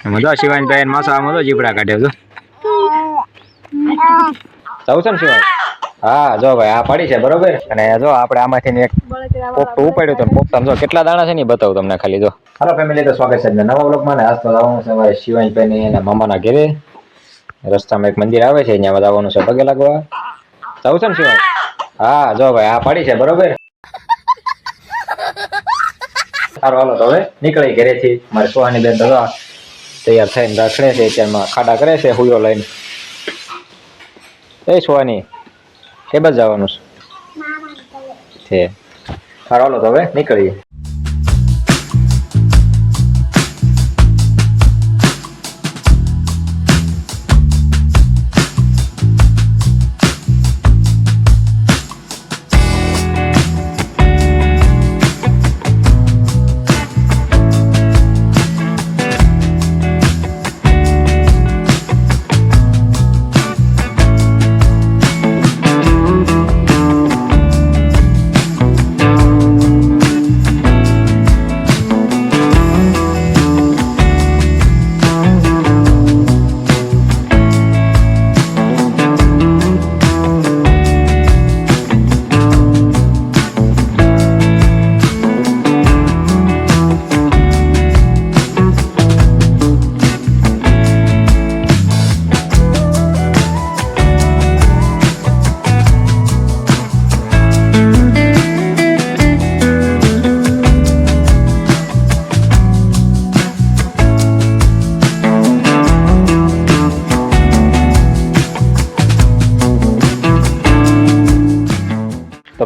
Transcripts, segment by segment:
શિવાની શિવાનભાઈ માસા જો જીપડા કાઢ્યો છો જવું છે ને શિવાન? હા જો ભાઈ આ પડી છે બરોબર? અને જો આપણે આમાંથી એક પોપટું ઉપાડ્યું હતું પોપટા જો કેટલા દાણા છે ને બતાવું તમને ખાલી જો. હાલો ફેમિલી તો સ્વાગત છે નવા બ્લોગમાં ને આજ તો આવવાનું છે મારે શિવાનભાઈ ને એના મામાના ઘરે. રસ્તામાં એક મંદિર આવે છે અહીંયા આવવાનું છે પગે લાગવા. જવું છે ને શિવાન? હા જો ભાઈ આ પડી છે બરોબર? સારું હાલો તો હવે નીકળી ઘરેથી. મારે સોહાની બેન તો તૈયાર થઈને રખડે છે અત્યારમાં ખાડા કરે છે હુયો લઈને. એ છોવાની કે બસ જવાનું છે? હાલો તો હવે નીકળીએ.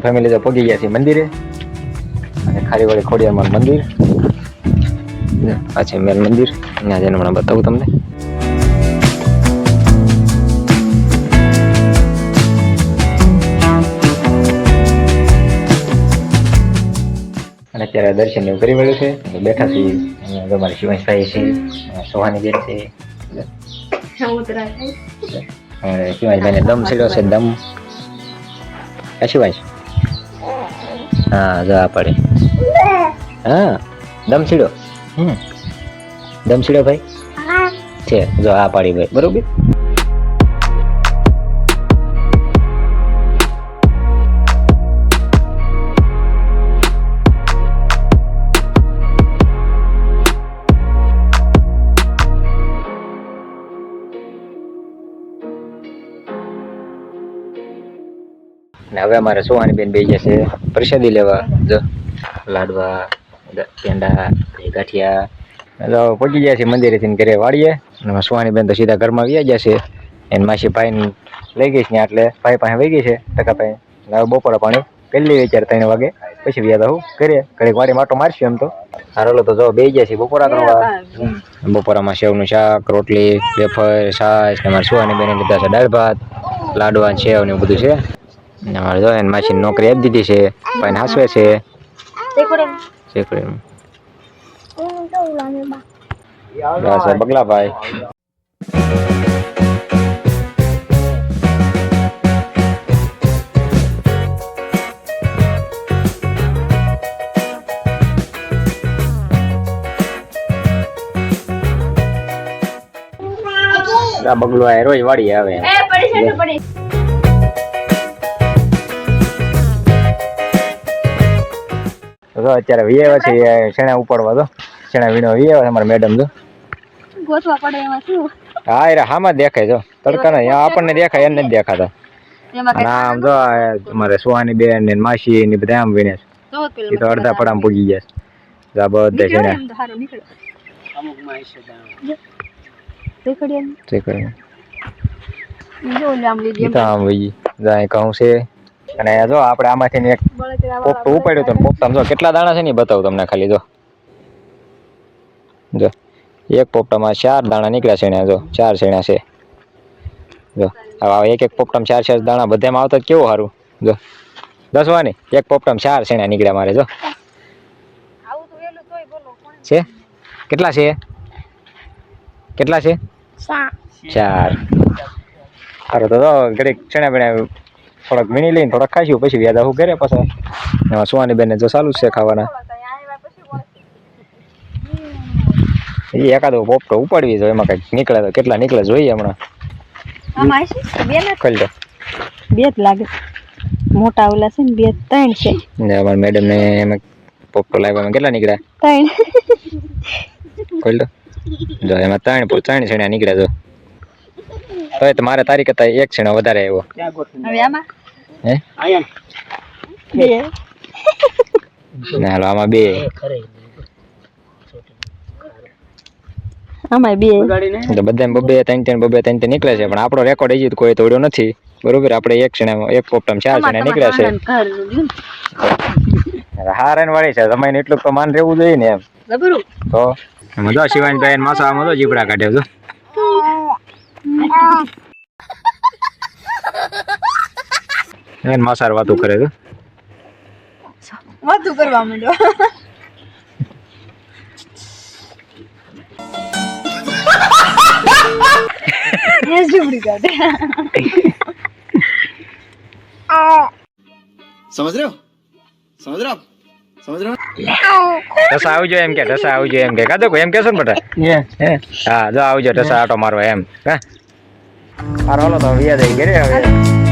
ફેમિલી તો પગી ગયા છે મંદિરે. અને ખારીવાળી ખોડિયારમાં મંદિર. આ છે મેન મંદિર. ત્યાં જઈને હમણાં બતાવું તમને. અને અત્યારે દર્શન એવું કરી વળ્યું છે. બેઠા છીએ. તમારી શિવાંશભાઈ છે સોહાની બેન છે. અને શિવાંશભાઈને દમ છેડ્યો છે દમ. શિવાંશ. હા જવા પડે. હા દમ સીડો હમ. દમ સીડો ભાઈ છે જો આ પાડી ભાઈ. બરોબર? ને હવે અમારે સોહાની બેન બેસી જશે પ્રસાદી લેવા જો. લાડવા પેંડા ગાંઠિયા. હવે પહોંચી ગયા છે મંદિરેથી ઘરે વાળીએ. અને સુવાની બેન તો સીધા ઘરમાં વ્યા જશે. એને માસી ભાઈને લઈ ગઈ છે એટલે ભાઈ પાસે વહી ગઈ છે ટકા ભાઈ. હવે બપોરે પાણી પહેલી વિચાર ત્રણ વાગે. પછી વ્યા તો હું કરીએ ઘડીક વાડી માટો મારશું એમ તો. હારો તો જો બે ગયા છે બપોરા કરવા. બપોરામાં સેવનું શાક રોટલી વેફર છાશ ને અમારે સુવાની બેને લીધા છે દાળ ભાત લાડવા સેવ ને બધું છે. અમારે જો એને માસીની નોકરી આપી દીધી છે ભાઈને હાસવે છે શેકડીમાં. આ છે બગલાભાઈ આ બગલો આ રોજ વાડી આવે તો અત્યારે વિયેવા છે એ શેણા ઉપાડવા તો? શેણા વીણો વિયેવા અમારા મેડમ તો ગોતવા પડે એમાં શું? હા એ હામાં દેખાય જો. તડકા ને આપણને દેખાય એને નથી દેખાતા. નામ આમ જો અમારે તમારે સુહાની બેન ને માસી ને બધા આમ વીણે છે. એ તો અડધા પડામાં પૂગી ગયા છે. આ બધા તો આમ. વહી જાય કહું છે. અને જો આપણે આમાંથી એક પોપટું ઉપાડ્યું હતું પોપટામાં જો કેટલા દાણા છે ને બતાવું તમને ખાલી જો. જો એક પોપટામાં ચાર દાણા નીકળ્યા છે ને જો ચાર છેણા છે. જો હવે એક એક પોપટામાં ચાર ચાર દાણા બધામાં આવતા કેવું સારું? જો દસવાની એક પોપટામાં ચાર છેણા નીકળ્યા મારે જો. છે? કેટલા છે? કેટલા છે? ચાર. સારું તો ઘડીક છેણા બના થોડાક વીણી લઈને થોડાક ખાઈશું પછી વ્યાજ આવું ઘરે પાછા. એમાં સુવાની બેન જો ચાલુ છે ખાવાના એ એકાદો પોપટો ઉપાડવી જોઈએ એમાં કંઈક નીકળે તો કેટલા નીકળે જોઈએ હમણાં. આમાં છે? બે ને ખોલી દો બે જ લાગે. મોટા ઓલા છે ને બે ત્રણ છે. ને અમારા મેડમ ને એમાં પોપટો લાવ્યા કેટલા નીકળ્યા? ત્રણ. ખોલી દો જો એમાં ત્રણ ત્રણ છેણા નીકળ્યા જો. તો મારે તારી કરતા એક છેણો વધારે આવ્યો. હવે આમાં? હે? બે. ને હાલો આમાં બે. આમાં બે. તો બધા બબે ત્રણ ત્રણ બબે ત્રણ ત્રણ નીકળે છે પણ આપણો રેકોર્ડ હજી તો કોઈ તોડ્યો નથી. બરોબર આપણે એક છેણા એક પોપટામાં ચાર છેણા નીકળ્યા છે. હારણ વાળી છે તમે એટલું તો માન રહેવું જોઈએ ને એમ. જબરું. તો? મજા શિવાનભાઈ માસા મજો જીપડા કાઢ્યો છો એને માસાર વાતો કરે છે. વાતો કરવા માંડ્યો સમજ રહ્યો? સમજ રહ્યો? ટસા આવજો એમ કે ટસા આવજો એમ કે. કાદો એમ કેશો ને હા જો આવજો ટસા આટો મારો એમ. હા. હારો હાલો તો વ્યાજ આવી ઘરે હવે